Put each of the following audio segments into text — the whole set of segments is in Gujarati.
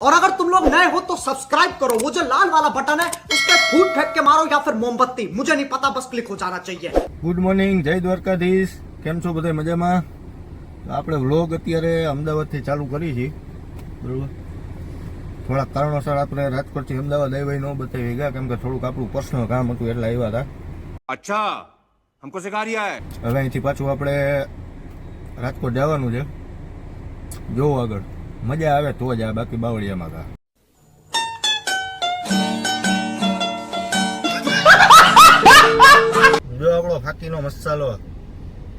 और अगर तुम लोग नए हो तो सब्सक्राइब करो वो जो लाल वाला बटन है उस पर फूट फेंक के मारो या फिर मोमबत्ती मुझे नहीं पता बस क्लिक हो जाना चाहिए ગુડ મોર્નિંગ જય દ્વારકાધીશ કેમ છો બધા મજામાં તો આપણે વ્લોગ અત્યારે અમદાવાદથી ચાલુ કરી છીએ બરોબર થોડાક કારણોસર આપણે રાજકોટથી અમદાવાદ આવ્યા ન બતાવી ગયા કેમ કે થોડુંક આપણું પર્સનલ કામ હતું એટલે આવ્યા હતા अच्छा हमको सिखा रिया है હવે અહીંથી પાછું આપણે રાજકોટ જવાનું છે જોવો આગળ મજા આવે તો જ આ બાકી બાવળિયામાં કા. જો આપણો ફાકીનો મસાલો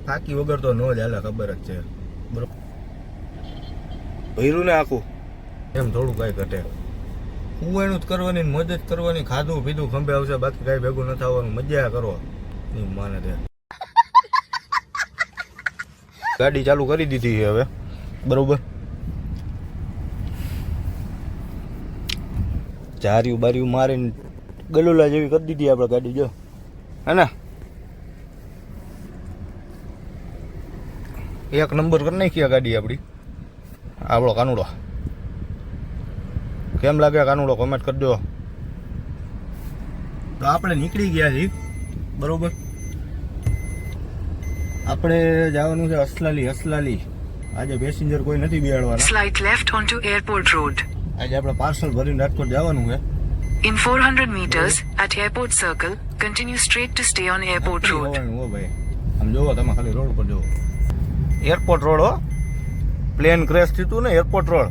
ફાકી વગર તો નો જ હાલે ખબર જ છે. બરોબર ભર્યું ને આખું. એમ થોડું કઈ ઘટે. કુવાણું જ કરવાની મદદ કરવાની ખાધું પીધું ખંભે આવશે બાકી કઈ ભેગું ન થવાનું. મજા કરો. ની માને તે ગાડી ચાલુ કરી દીધી છે હવે. બરોબર? ચાર્યું બાર્યું મારીને ગલોલા જેવી કરી દીધી આપણે ગાડી, જો. હે ને? એક નંબર કરી નાખી ગાડી આપણી. આપણો કાનુડો. કેમ લાગે કાનુડો? કોમેન્ટ કરજો તો આપણે નીકળી ગયા છીએ. બરોબર? આપણે જવાનું છે અસલાલી અસલાલી. આજે પેસેન્જર કોઈ નથી બેહાડવાના. Slight left on to airport Road. આજે આપણે પાર્સલ ભરીને રાજકોટ જવાનું છે. In 400 meters, at Airport Circle, continue straight to stay on Airport નથી Road. હો ભાઈ. આમ જોવો તમે ખાલી રોડ પર જોવો એરપોર્ટ રોડ હો. પ્લેન ક્રેશ થયું હતું ને એરપોર્ટ રોડ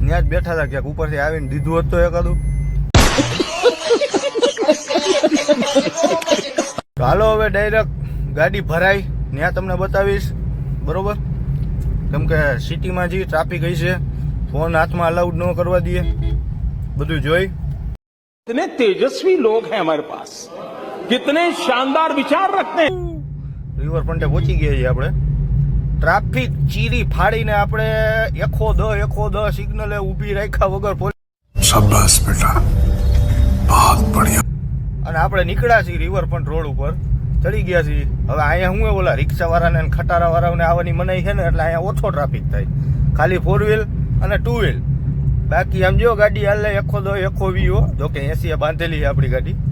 ત્યાં જ બેઠા હતા ક્યાંક ઉપરથી આવીને દીધું હતું એકાદું તો હાલો હવે ડાયરેક્ટ ગાડી ભરાય ત્યાં તમને બતાવીશ. બરોબર? કેમ કે સિટીમાં જે ટ્રાફિક હશે છે ફોન હાથમાં અલાઉડ ન કરવા દઈએ બધું જોઈ कितने तेजस्वी लोग हैं हमारे पास कितने शानदार विचार रखते हैं રિવરફ્રન્ટે પહોંચી ગયા છીએ આપણે ટ્રાફિક ચીરી ફાડીને આપણે એકો દ એકો દ સિગ્નલે ઊભી રાખ્યા વગર પોલીસ शाबाश बेटा बहुत बढ़िया અને આપણે નીકળ્યા છીએ રિવરફ્રન્ટ રોડ ઉપર ચડી ગયા છીએ હવે અહીંયા હું એ ઓલા રિક્ષા વાળાને અને ખટારા વાળાને આવવાની મનાઈ છે ને એટલે અહીંયા ઓછો ટ્રાફિક થાય ખાલી ફોર વ્હીલ અને ટુ વ્હીલ બાકી આમ જો ગાડી હાલે એકો દ એકો વીઓ જો કે એસી બાંધેલી છે આપણી ગાડી.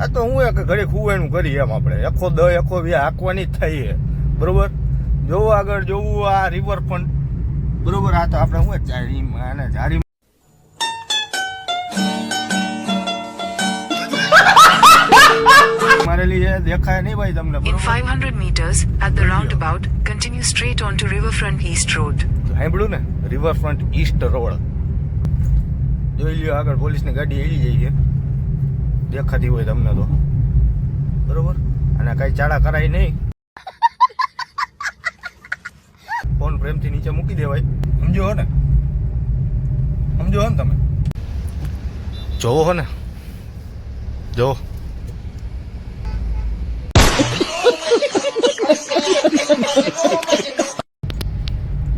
આ તો હું એક ઘડી ખુવાયનું કરી એમ આપણે. એકો દ એકો વી હાંકવાની થઈ છે. બરોબર? જોવું આગળ જોવું આ રિવરફ્રન્ટ બરોબર? આ તો આપણે હું જારી દેખાય નહીં ભાઈ તમને In meters 500 meters, at the roundabout, continue straight onto Riverfront East Road. સાંભળ્યું ને? રિવરફ્રન્ટ ઈસ્ટ રોડ જોઈ લ્યો આગળ પોલીસની ગાડી એલી જાય છે. દેખાતી હોય તમને તો. બરોબર? અને કઈ ચાળા કરાય નહીં. ફોન પ્રેમથી નીચે મૂકી દેવાય. સમજો હો ને? સમજો હો ને તમે? જોવો હો ને? જો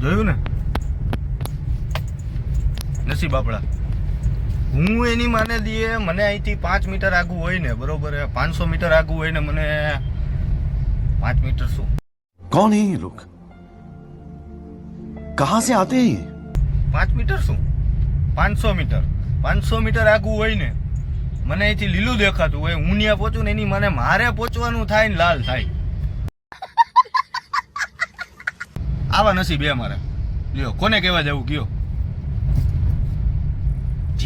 જોયું ને નસીબ આપણા હું એની માને દઈએ મને અહીંથી પાંચ મીટર આગું હોય ને બરોબર પાંચસો મીટર આગું હોય ને મને પાંચ મીટર શું कौन है ये लोग कहां से आते हैं ये પાંચ મીટર શું પાંચસો મીટર પાંચસો મીટર આગું હોય ને મને અહીંથી લીલું દેખાતું હોય હું ત્યાં પહોંચું ને એની મને મારે પહોંચવાનું થાય ને લાલ થાય આવા નસીબ એ મારે લ્યો કોને કહેવા જવું કયો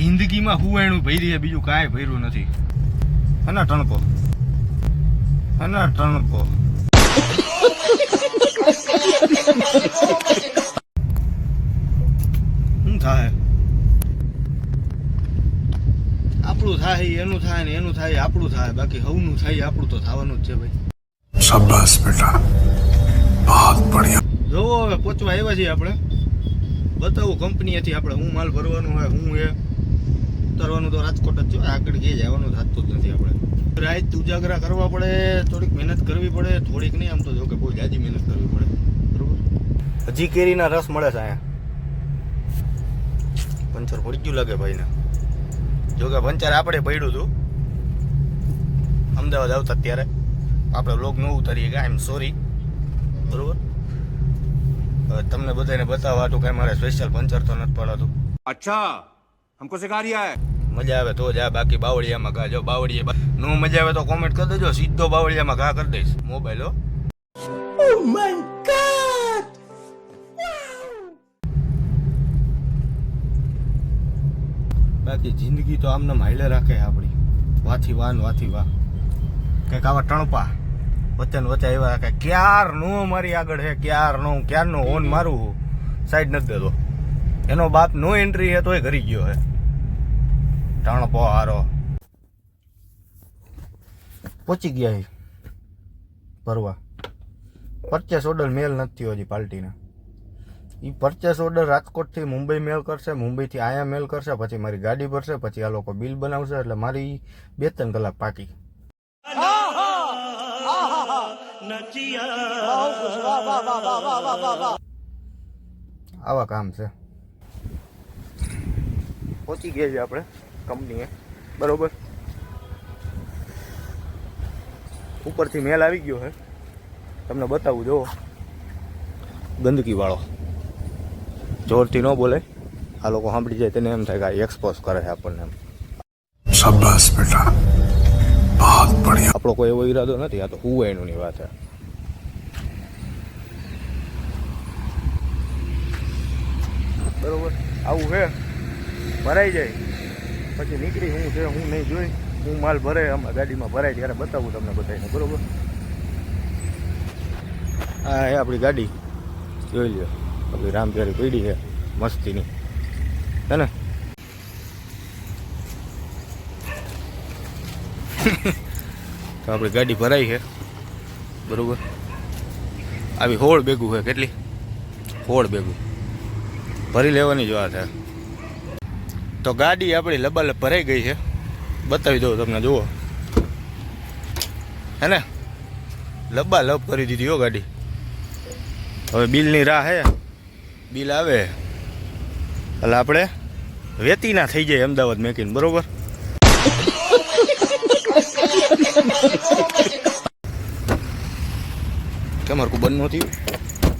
જિંદગીમાં હું એનું ભર્યું છે બીજું કાંઈ ભર્યું નથી. અને ટણકો. અને ટણકો. શું થાય? આપણું થાય એનું થાય ને એનું થાય આપણું થાય. બાકી હવનું થાય આપણું તો થવાનું જ છે ભાઈ. શાબાશ બેટા. બહુત બઢિયા જોવો હવે પહોંચવા આવ્યા છીએ આપણે. બતાવું હતી આપણે હું માલ ભરવાનો હોય હું એ. ઉતરવાનું તો રાજકોટ જ છે. આગળ કે જવાનું થતું જ નથી આપણે. રાત ઉજાગરા કરવા પડે, થોડીક મહેનત કરવી પડે, થોડીક નહીં, આમ તો જો કે બહુ જાજી મહેનત કરવી પડે. બરોબર? હજી કેરીના રસ મળે છે અહીંયા. પંચર પડી લાગે ભાઈને. જો કે પંચર આપણે પડ્યું હતું. અમદાવાદ આવતા ત્યારે. આપણે લોક ન ઉતારીએ કે આઈ એમ સોરી બરોબર તમને બધાને બતાવવા હતું કે મારે સ્પેશિયલ પંચર તો નથી પડાતું. અચ્છા. हमको सिखा रिया है મજા આવે તો જા બાકી બાવળિયામાં ઘા જો બાવળીએ બા- નો મજા આવે તો કોમેન્ટ કરી દેજો સીધો બાવળિયામાં ઘા કરી દઈશ મોબાઈલ હો બાકી જિંદગી તો આમને હાઈલે રાખે આપણી વાથી વાન વાથી વાહ કંઈક આવા ટણપા વચ્ચે ને વચ્ચે આવ્યા કે ક્યાર નો મારી આગળ હે ક્યાર નો ક્યાર નો ઓન મારું સાઈડ નથી દેતો એનો બાપ નો એન્ટ્રી હે તોય ઘરી ગયો હે ટણપો હારો. પહોંચી ગયા હે. ભરવા. પરચેસ ઓર્ડર મેલ નથી થયો હજી પાર્ટીના એ પરચેસ ઓર્ડર રાજકોટથી મુંબઈ મેલ કરશે મુંબઈથી આયા મેલ કરશે પછી મારી ગાડી ભરશે પછી આ લોકો બિલ બનાવશે એટલે મારી બે ત્રણ કલાક પાકી આવા કામ છે. પહોંચી ગયા છે આપણે. કંપનીએ. બરોબર? ઉપરથી મેલ આવી ગયો છે તમને બતાવું જુઓ. ગંદકીવાળો. જોરથી ન બોલે. આ લોકો સાંભળી જાય તેને એમ થાય કે આ એક્સપોઝ કરે છે આપણને એમ. શાબાશ બેટા. બહુત આપણો કોઈ એવો ઈરાદો નથી આ તો હુવાયણુની વાત છે બરોબર? આવું છે ભરાઈ જાય. પછી નીકળી હું છે હું નહીં જોઈ, હું માલ ભરે આમાં ગાડીમાં ભરાય ત્યારે બતાવું તમને બધાને બરોબર? હા એ આપણી ગાડી. જોઈ લો આપણી રામપ્યારી પીડી છે, મસ્તીની. હે ને? તો આપણી ગાડી ભરાઈ છે, બરોબર? આવી હોળ ભેગું છે, કેટલી? હોળ ભેગું. ભરી લેવાની જ વાત છે. તો ગાડી આપણી લબાલબ ભરાઈ ગઈ છે. બતાવી દઉં તમને, જુઓ. હે ને? લબા લબ કરી દીધી હો ગાડી. હવે બિલની રાહ હે. બિલ આવે. એટલે આપણે વેતી ના થઈ જાય અમદાવાદ મેકીને, બરોબર? કેમ હરકું બંધ નથી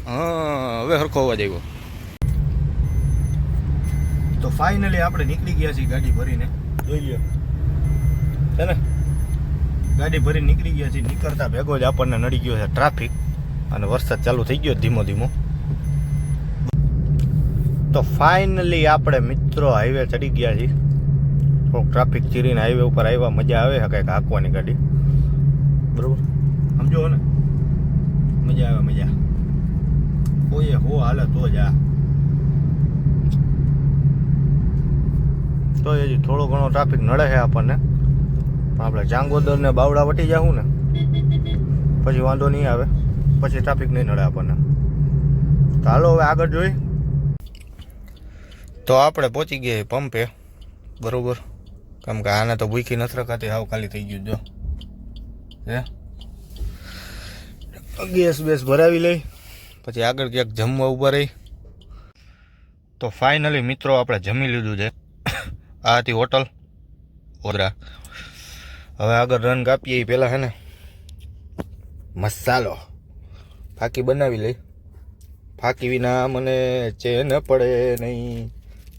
હા, હવે હરખો અવાજ આવ્યો. ફાઇનલી આપણે નીકળી ગયા છીએ ગાડી ભરીને. જોઈ લ્યો. છે ને? ગાડી ભરીને નીકળી ગયા છીએ. નીકળતા ભેગો જ આપણને નડી ગયો છે ટ્રાફિક અને વરસાદ ચાલુ થઈ ગયો ધીમો ધીમો. તો ફાઇનલી આપણે મિત્રો હાઈવે ચડી ગયા છીએ. થોડુંક ટ્રાફિક ચીરીને હાઈવે ઉપર આવ્યા મજા આવે છે કંઈક હાંકવાની ગાડી. બરોબર? સમજો ને? મજા આવે મજા. કોઈએ હો હાલે તો જ આ. તો હજી થોડો ઘણો ટ્રાફિક નડે છે આપણને. પણ આપણે ચાંગોદર ને બાવડા વટી જાવું ને, પછી વાંધો નહીં આવે. પછી ટ્રાફિક નહીં નડે આપણને. તો હાલો હવે આગળ જોઈ. તો આપણે પહોંચી ગયા પંપે. બરોબર. કેમ કે આને તો ભૂખી નથી રખાતી, હાવ ખાલી થઈ ગયું જો. હે? ગેસ બેસ ભરાવી લઈ. પછી આગળ ક્યાંક જમવા ઊભા રહી. તો ફાઇનલી મિત્રો આપણે જમી લીધું છે. આ હતી હોટલ ઓદરા હવે આગળ રન કાપીએ એ પહેલાં હે ને. મસાલો. ફાકી બનાવી લઈ. ફાકી વિના મને ચેન પડે નહીં.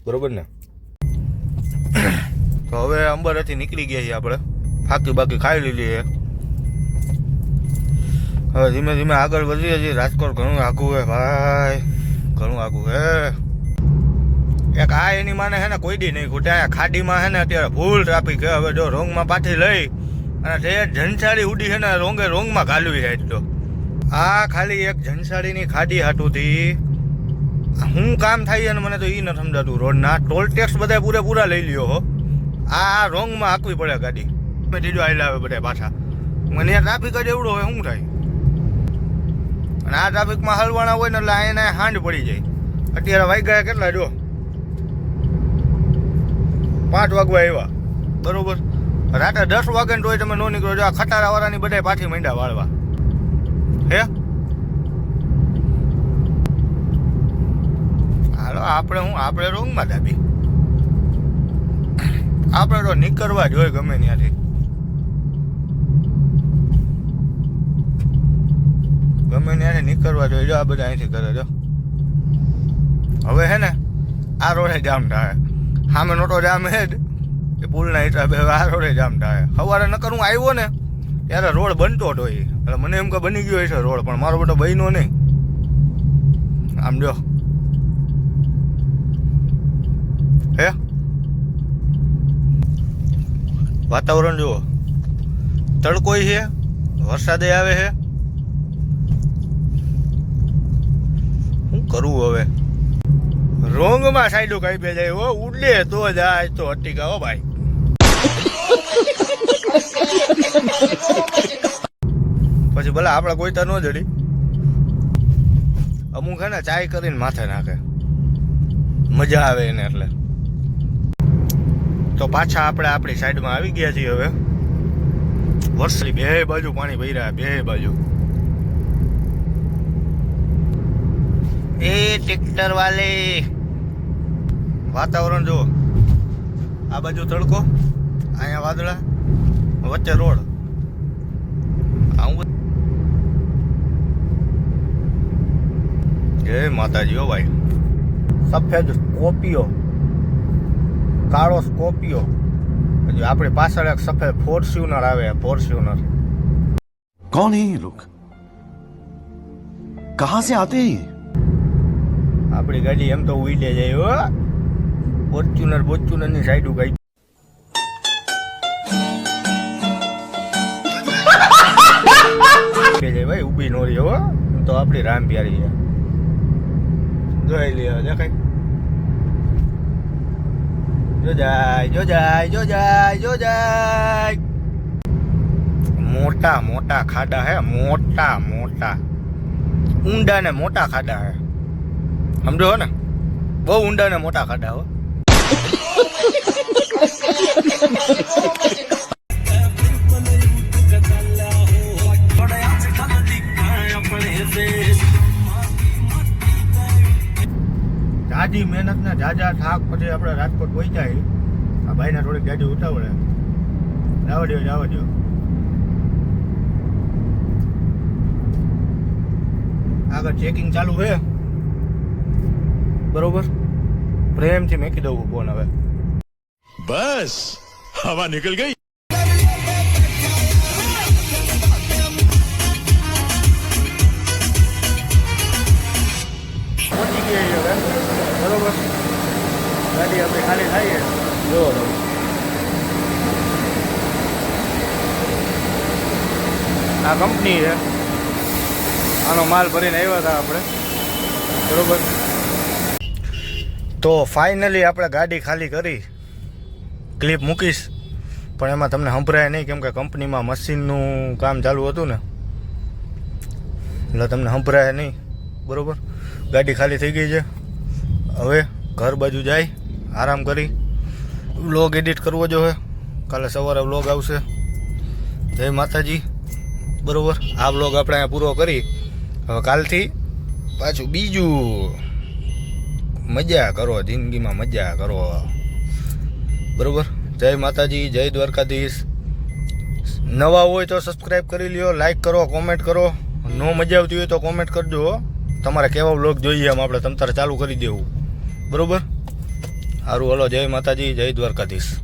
બરોબર ને? તો હવે અંબરથી નીકળી ગયા છીએ આપણે. ફાકી બાકી ખાઈ લીધી છે. હવે ધીમે ધીમે આગળ વધીએ છીએ. રાજકોટ ઘણું આઘું હે ભાઈ. ઘણું આઘું હે એક આ એની માને હે ને કોઈ દી નહીં ખૂટે. આ ખાડીમાં હે ને અત્યારે ફૂલ ટ્રાફિક છે હવે જો રોંગમાં પાછી લઈ અને તે જનસાડી ઉડી છે ને રોંગે રોંગમાં ઘાલવી છે તો આ ખાલી એક જનસાડીની ખાડી હાટુથી હું કામ થાય ને મને તો એ ન સમજાતું. રોડના ટોલ ટેક્સ બધા પૂરેપૂરા લઈ લ્યો હો. આ રોંગમાં હાંકવી પડે ગાડી. મેં ત્રીજો આવેલા આવે બધા પાછા. મને ટ્રાફિક જ એવડો હોય શું થાય? અને આ ટ્રાફિકમાં હલવાના હોય ને એટલે એને હાંડ પડી જાય. અત્યારે વાગ્યા કેટલા જો? પાંચ વાગવા આવ્યા. બરોબર? રાતે દસ વાગે તોય તમે નો નીકળો. જો આ ખટારા વાળાની બધા પાછી માંડ્યા વાળવા. હે? હાલો, આપણે હું? આપણે રોંગમાં દાબી. આપણે તો નીકળવા જ હોય ગમે ત્યાંથી. ગમે ત્યાંથી નીકળવા જોઈએ જો આ બધા અહીંથી કરે, જો. હવે હે ને, આ રોડે જામ થાય. સામે નોટો જામ હેડ એ પુલના હિસાબે હવે આ રોડે જામ થાય. સવારે નકર હું આવ્યો ને, ત્યારે રોડ બનતો હતો એટલે મને એમ કે બની ગયો હશે રોડ, પણ મારો બેટો બન્યો નહીં. આમ જો. હે? વાતાવરણ જુઓ. તડકોય છે, વરસાદે આવે છે. શું કરવું હવે? રોંગમાં સાઈડો કઈ બે જાય, હો, ઉડલે તો જાય તો અટીકા હો ભાઈ. પછી ભલે આપણે કોઈ તો ન જડી. અમુક હે ને ચાય કરીને માથે નાખે. મજા આવે એને એટલે. તો પાછા આપણે આપણી સાઈડમાં આવી ગયા છીએ હવે. વર્ષની બે બાજુ પાણી ભરી રહ્યા બે બાજુ. એ ટ્રેક્ટર વાલે. વાતાવરણ જુઓ. આ બાજુ તડકો અહીંયા વાદળા વચ્ચે રોડ. આવું જય માતાજી હો ભાઈ. સફેદ સ્કોપિયો કાળો સ્કોપિયો હજુ આપણી પાછળ એક સફેદ ફોર્ચ્યુનર આવે ફોર્ચ્યુનર કોણ હે લોક કહાં સે આતે આપણી ગાડી એમ તો ઉડે જાય હો. ફોર્ચ્યુનર બોર્ચ્યુનરની સાઈડ ઉગાઈ ભાઈ ઊભી નો રહી હો તો આપણી રામ પ્યારી છે. જોઈ લે દેખાય જોજાય જોજાય જો જાય જો જાય જો જાય. મોટા મોટા ખાડા હે મોટા મોટા. ઊંડા ને મોટા ખાડા હે. સમજો ને? બહુ ઊંડા ને મોટા ખાડા હો. જાજી મહેનત ના જાજા થાક પછી આપણે રાજકોટ પહોંચ્યા. આ ભાઈને થોડીક ગાડી ઉતાવળે. જવા દો જવા દો આગળ ચેકિંગ ચાલુ છે. બરોબર? પ્રેમથી મેકી દઉં ફોન હવે. બસ હવા નીકળ ગઈ. બરોબર ગાડી આપણે ખાલી થઈએ જો આ કંપની છે. આનો માલ ભરીને આવ્યા હતા આપણે. બરોબર? તો ફાઇનલી આપણે ગાડી ખાલી કરી ક્લિપ મૂકીશ. પણ એમાં તમને સંભળાય નહીં, કેમ કે કંપનીમાં મશીનનું કામ ચાલુ હતું ને. એટલે તમને સંભળાય નહીં. બરાબર? ગાડી ખાલી થઈ ગઈ છે. હવે ઘર બાજુ જાય, આરામ કરી. વ્લોગ એડિટ કરવો જોઈએ કાલે સવારે વ્લોગ આવશે. જય માતાજી. બરોબર? આ વ્લોગ આપણે અહીંયા પૂરો કરી. હવે કાલથી પાછું બીજું મજા કરો, જિંદગીમાં મજા કરો. બરોબર? જય માતાજી, જય દ્વારકાધીશ. નવા હોય તો સબસ્ક્રાઈબ કરી લ્યો લાઈક કરો કોમેન્ટ કરો. નો મજા આવતી હોય તો કોમેન્ટ કરજો. તમારે કેવા બ્લોગ જોઈએ એમ આપણે તમતારે ચાલુ કરી દેવું. બરોબર? સારું હલો, જય માતાજી, જય દ્વારકાધીશ.